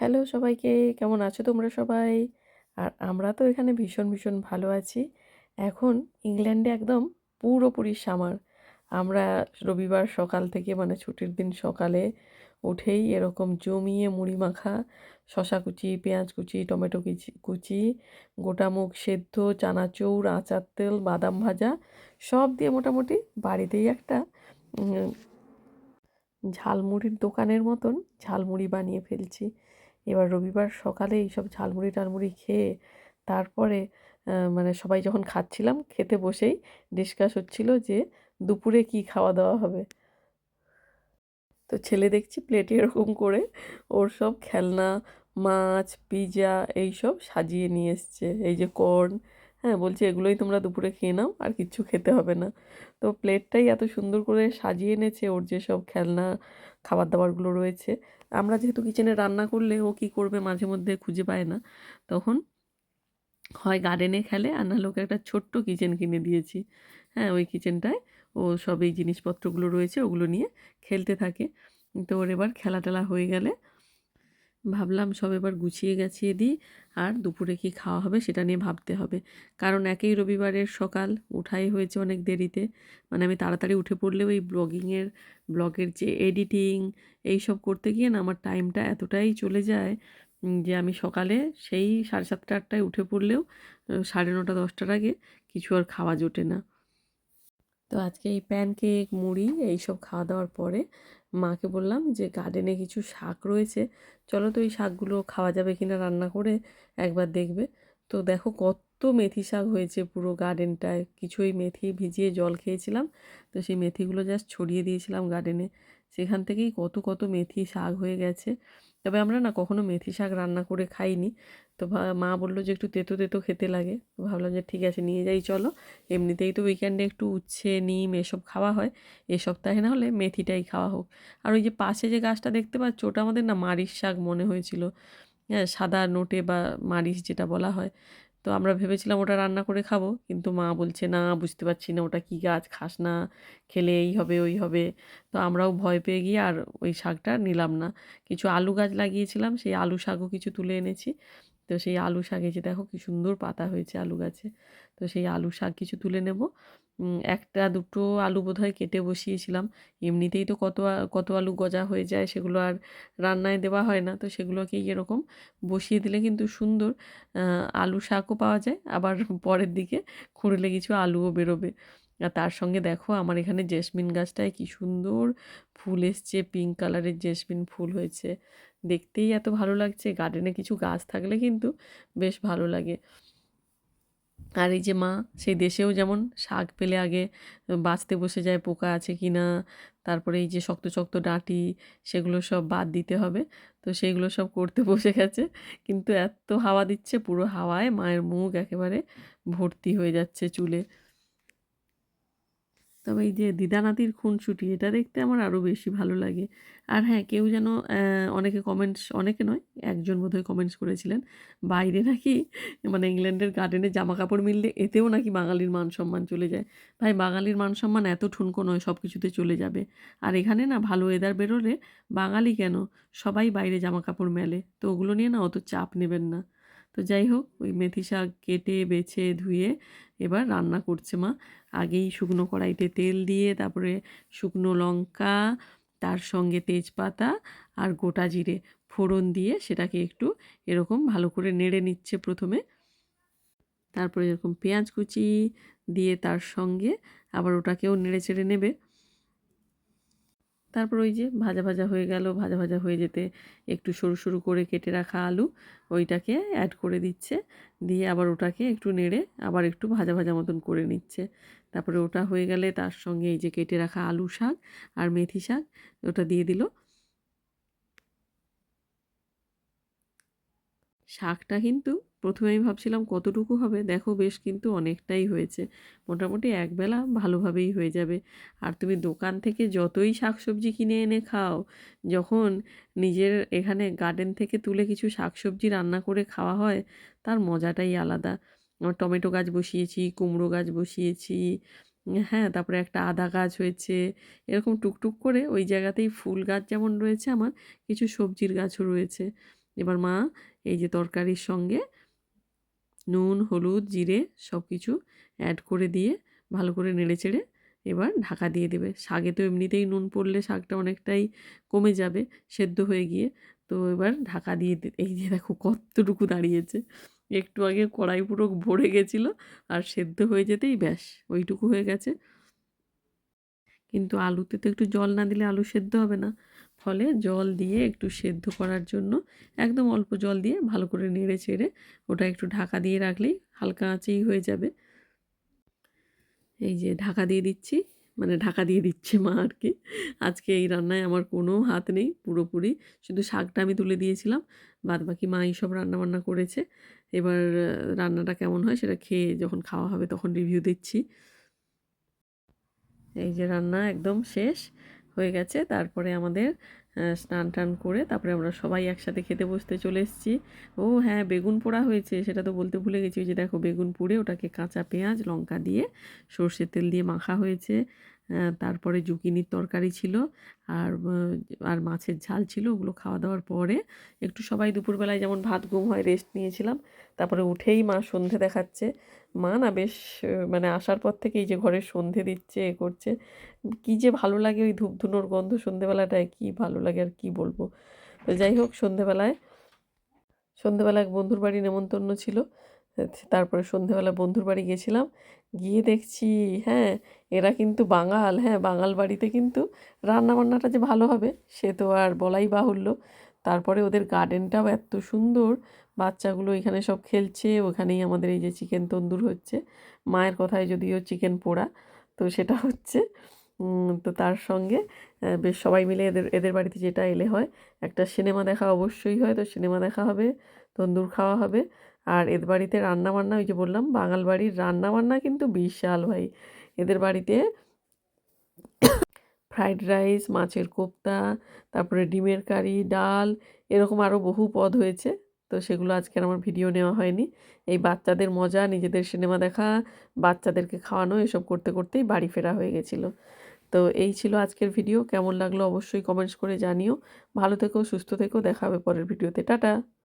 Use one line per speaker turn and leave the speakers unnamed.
Hello সবাইকে, কেমন আছো তোমরা সবাই? আর আমরা তো এখানে ভীষণ ভীষণ ভালো আছি। এখন ইংল্যান্ডে একদম পুরোপুরি সামার আমরা রবিবার সকাল থেকে মানে ছুটির দিন সকালে উঠেই এরকম জমিয়ে মুড়ি মাখা, শশা কুচি, পেঁয়াজ কুচি, টমেটো কুচি কুচি, গোটা মুগ সেদ্ধ, চানাচুর, আচার তেল, বাদাম ভাজা, সব দিয়ে মোটামুটি বাড়িতেই একটা ঝালমুড়ির দোকানের মতন ঝালমুড়ি বানিয়ে ফেলছি। এবার রবিবার সকালে এইসব ঝালমুড়ি টালমুড়ি খেয়ে তারপরে মানে সবাই যখন খাচ্ছিলাম, খেতে বসেই ডিসকাস হচ্ছিল যে দুপুরে কি খাওয়া দাওয়া হবে। তো ছেলে দেখছি প্লেটে এরকম করে ওর সব খেলনা, মাছ পিৎজা এইসব সাজিয়ে নিয়ে এসছে। এই যে কর্ন হ্যাঁ বলছি এগুলোই তোমরা দুপুরে খেয়ে নাও, আর কিচ্ছু খেতে হবে না। তো প্লেটটাই এত সুন্দর করে সাজিয়ে এনেছে ওর যেসব খেলনা খাবার দাবারগুলো রয়েছে। আমরা যেহেতু কিচেনে রান্না করলে ও কী করবে মাঝে মধ্যে খুঁজে পায় না। তখন হয় গার্ডেনে খেলে, আর নাহলে ওকে একটা ছোট্ট কিচেন কিনে দিয়েছি। হ্যাঁ ওই কিচেনটায় ও সব এই জিনিসপত্রগুলো রয়েছে, ওগুলো নিয়ে খেলতে থাকে। তো ওর এবার খেলা টেলা হয়ে গেলে ভাবলাম সব এবার গুছিয়ে গাছিয়ে দিই, আর দুপুরে কি খাওয়া হবে সেটা নিয়ে ভাবতে হবে। কারণ একেই রবিবারের সকাল উঠাই হয়েছে অনেক দেরিতে। মানে আমি তাড়াতাড়ি উঠে পড়লেও এই ব্লগিংয়ের, ব্লগের যে এডিটিং, এইসব করতে গিয়ে না আমার টাইমটা এতটাই চলে যায় যে আমি সকালে সেই সাড়ে সাতটা আটটায় উঠে পড়লেও সাড়ে নটা, দশটার আগে কিছু আর খাওয়া জোটে না। তো আজকে এই প্যানকেক, মুড়ি, এইসব খাওয়া দাওয়ার পরে মাকে বললাম যে গার্ডেনে কিছু শাক রয়েছে। চলো তো এই শাকগুলো খাওয়া যাবে কিনা রান্না করে একবার দেখবে। তো দেখো কত মেথি শাক হয়েছে পুরো গার্ডেনটায় কিছুই মেথি ভিজিয়ে জল খেয়েছিলাম। তো সেই মেথিগুলো জাস্ট ছড়িয়ে দিয়েছিলাম গার্ডেনে সেখান থেকেই কত কত মেথি শাক হয়ে গেছে। তবে আমরা না কখনো মেথি শাক রান্না করে খাইনি। তো মা বলল যে একটু তেতো তেতো খেতে লাগে। তো ভাবলাম যে ঠিক আছে, নিয়ে যাই, চলো। এমনিতেই তো উইকেন্ডে একটু উচ্ছে, নিম এসব খাওয়া হয়। এ সপ্তাহে না হলে মেথিটাই খাওয়া হোক। আর ওই যে পাশে যে গাছটা দেখতে পাচ্ছ, ওটা আমাদের না মারিচ শাক মনে হয়েছিল। হ্যাঁ সাদা নোটে বা মারিচ যেটা বলা হয়। তো আমরা ভেবেছিলাম ওটা রান্না করে খাব, কিন্তু মা বলছে, না, বুঝতে পারছি না, ওটা কী গাছ, খাস না। খেলে এই হবে, ওই হবে। তো আমরাও ভয় পেয়ে গিয়ে আর ওই শাকটা নিলাম না। কিছু আলু গাছ লাগিয়েছিলাম, সেই আলু শাকও কিছু তুলে এনেছি। তো সেই আলু শাক যে দেখো কি সুন্দর পাতা হয়েছে আলু গাছে। তো সেই আলু শাক কিছু তুলে নেব। একটা, দুটো আলু বোধহয় কেটে বসিয়েছিলাম। এমনিতেই তো কত কত আলু গজা হয়ে যায় সেগুলো আর রান্নায় দেওয়া হয় না। তো সেগুলোকে এরকম বসিয়ে দিলে কিন্তু সুন্দর আলু শাকও পাওয়া যায়। আবার পরের দিকে খুঁড়লে কিছু আলুও বেরোবে। আর তার সঙ্গে দেখো আমার এখানে জেসমিন গাছটায় কি সুন্দর ফুল এসছে পিঙ্ক কালারের জেসমিন ফুল হয়েছে। দেখতেই এত ভালো লাগছে গার্ডেনে কিছু গাছ থাকলে কিন্তু বেশ ভালো লাগে। আর এই যে মা, সেই দেশেও যেমন শাক পেলে আগে বাঁচতে বসে যায়, পোকা আছে কি না, তারপরে এই যে শক্ত শক্ত ডাঁটি, সেগুলো সব বাদ দিতে হবে। তো সেইগুলো সব করতে বসে গেছে, কিন্তু এত হাওয়া দিচ্ছে, পুরো হাওয়ায় মায়ের মুখ একেবারে ভর্তি হয়ে যাচ্ছে চুলে। তবে এই যে দিদানাতির খুনসুটি, এটা দেখতে আমার আরও বেশি ভালো লাগে। আর হ্যাঁ কেউ যেন অনেকে কমেন্টস অনেকে নয়, একজন বোধহয় কমেন্টস করেছিলেন, বাইরে নাকি মানে ইংল্যান্ডের গার্ডেনে জামা কাপড় মিললে এতেও নাকি বাঙালির মান সম্মান চলে যায়। ভাই, বাঙালির মান সম্মান এত ঠুনকো নয় সব কিছুতে চলে যাবে। আর এখানে না ভালো ওয়েদার বেরোলে বাঙালি কেন? সবাই বাইরে জামা কাপড় মেলে, তো ওগুলো নিয়ে না অত চাপ নেবেন না। তো যাই হোক, ওই মেথি শাক কেটে, বেছে, ধুয়ে এবার রান্না করছে মা। আগেই শুকনো কড়াইতে তেল দিয়ে, তারপরে শুকনো লঙ্কা, তার সঙ্গে তেজপাতা আর গোটা জিরে ফোড়ন দিয়ে সেটাকে একটু এরকম ভালো করে নেড়ে নিচ্ছে প্রথমে। তারপরে এরকম পেঁয়াজ কুচি দিয়ে তার সঙ্গে আবার ওটাকেও নেড়ে চেড়ে নেবে। তারপর ওই যে ভাজা ভাজা হয়ে গেল, ভাজা ভাজা হয়ে যেতে একটু সরু সরু করে কেটে রাখা আলু, ওইটাকে অ্যাড করে দিচ্ছে। দিয়ে আবার ওটাকে একটু নেড়ে আবার একটু ভাজা ভাজা মতন করে নিচ্ছে। তারপরে ওটা হয়ে গেলে তার সঙ্গে এই যে কেটে রাখা আলু শাক আর মেথি শাক, ওটা দিয়ে দিল। শাকটা কিন্তু প্রথমে আমি ভাবছিলাম কতটুকু হবে, দেখো বেশ কিন্তু অনেকটাই হয়েছে। মোটামুটি একবেলা ভালোভাবেই হয়ে যাবে। আর তুমি দোকান থেকে যতই শাকসবজি কিনে এনে খাও, যখন নিজের এখানে গার্ডেন থেকে তুলে কিছু শাকসবজি রান্না করে খাওয়া হয়, তার মজাটাই আলাদা। টমেটো গাছ বসিয়েছি, কুমড়ো গাছ বসিয়েছি হ্যাঁ তারপরে একটা আদা গাছ হয়েছে। এরকম টুকটুক করে ওই জায়গাতেই ফুল গাছ যেমন রয়েছে আমার, কিছু সবজির গাছও রয়েছে। এবার মা, এই যে তরকারির সঙ্গে নুন, হলুদ, জিরে সব কিছু অ্যাড করে দিয়ে ভালো করে নেড়ে চেড়ে এবার ঢাকা দিয়ে দেবে। শাকে তো এমনিতেই নুন পড়লে শাকটা অনেকটাই কমে যাবে, সেদ্ধ হয়ে গিয়ে। তো এবার ঢাকা দিয়ে এই যে দেখো কতটুকু দাঁড়িয়েছে। একটু আগে কড়াই পুরো ভরে গেছিল আর সেদ্ধ হয়ে যেতেই ব্যাস, ওইটুকু হয়ে গেছে। কিন্তু আলুতে তো একটু জল না দিলে আলু সেদ্ধ হবে না। ফলে জল দিয়ে একটু সেদ্ধ করার জন্য একদম অল্প জল দিয়ে ভালো করে নেড়ে চেড়ে ওটা একটু ঢাকা দিয়ে রাখলেই হালকা আঁচেই হয়ে যাবে। এই যে ঢাকা দিয়ে দিচ্ছি মানে ঢাকা দিয়ে দিচ্ছে মা আর কি। আজকে এই রান্নায় আমার কোনো হাত নেই পুরোপুরি। শুধু শাকটা আমি তুলে দিয়েছিলাম বাদ বাকি মা এইসব রান্নাবান্না করেছে। এবার রান্নাটা কেমন হয় সেটা খেয়ে যখন খাওয়া হবে তখন রিভিউ দিচ্ছি। এই যে রান্না একদম শেষ হয়ে গেছে। তারপরে আমাদের স্নান টান করে তারপরে আমরা সবাই একসাথে খেতে বসতে চলে এসেছি। ও হ্যাঁ বেগুন পোড়া হয়েছে সেটা তো বলতে ভুলে গেছি। ওই যে দেখো বেগুন পুড়ে ওটাকে কাঁচা পেঁয়াজ, লঙ্কা দিয়ে সর্ষের তেল দিয়ে মাখা হয়েছে। তারপরে জুকিনির তরকারি ছিল আর আর মাছের ঝাল ছিল ওগুলো খাওয়া দাওয়ার পরে একটু সবাই দুপুরবেলায় যেমন ভাত, ঘুম হয় রেস্ট নিয়েছিলাম। তারপরে উঠেই মা সন্ধে দেখাচ্ছে। মা না বেশ মানে আসার পর থেকেই যে ঘরে সন্ধে দিচ্ছে, এ করছে, কী যে ভালো লাগে ওই ধূপ ধুনোর গন্ধ সন্ধেবেলাটায়, কী ভালো লাগে আর কী বলব? তো যাই হোক, সন্ধেবেলায় সন্ধেবেলা এক বন্ধুর বাড়ি নেমন্তন্ন ছিল। তারপরে সন্ধেবেলা বন্ধুর বাড়ি গেছিলাম। গিয়ে দেখছি হ্যাঁ এরা কিন্তু বাঙাল হ্যাঁ বাঙাল বাড়িতে কিন্তু রান্না বান্নাটা যে ভালো হবে, সে তো আর বলাই বাহুল্য। তারপরে ওদের গার্ডেনটাও এত সুন্দর, বাচ্চাগুলো এখানে সব খেলছে, ওখানেই আমাদের এই যে চিকেন তন্দুর হচ্ছে, মায়ের কথায় যদিও চিকেন পোড়া, তো সেটা হচ্ছে তো তার সঙ্গে বেশ সবাই মিলে এদের এদের বাড়িতে যেটা এলে হয়, একটা সিনেমা দেখা অবশ্যই হয়, তো সিনেমা দেখা হবে, তন্দুর খাওয়া হবে আর এদের বাড়িতে রান্না বান্না ওই যে বললাম, বাঙাল বাড়ির রান্না বান্না কিন্তু বিশাল ভাই। এদের বাড়িতে ফ্রাইড রাইস, মাছের কোপ্তা, তারপরে ডিমের কারি, ডাল, এরকম আরও বহু পদ হয়েছে। তো সেগুলো আজকে আমার ভিডিও নেওয়া হয়নি। এই বাচ্চাদের মজা, নিজেদের সিনেমা দেখা, বাচ্চাদেরকে খাওয়ানো, এসব করতে করতেই বাড়ি ফেরা হয়ে গেছিল। তো এই ছিল আজকের ভিডিও। কেমন লাগল অবশ্যই কমেন্টস করে জানিও। ভালো থেকো, সুস্থ থেকো, দেখা হবে পরের ভিডিওতে। টাটা!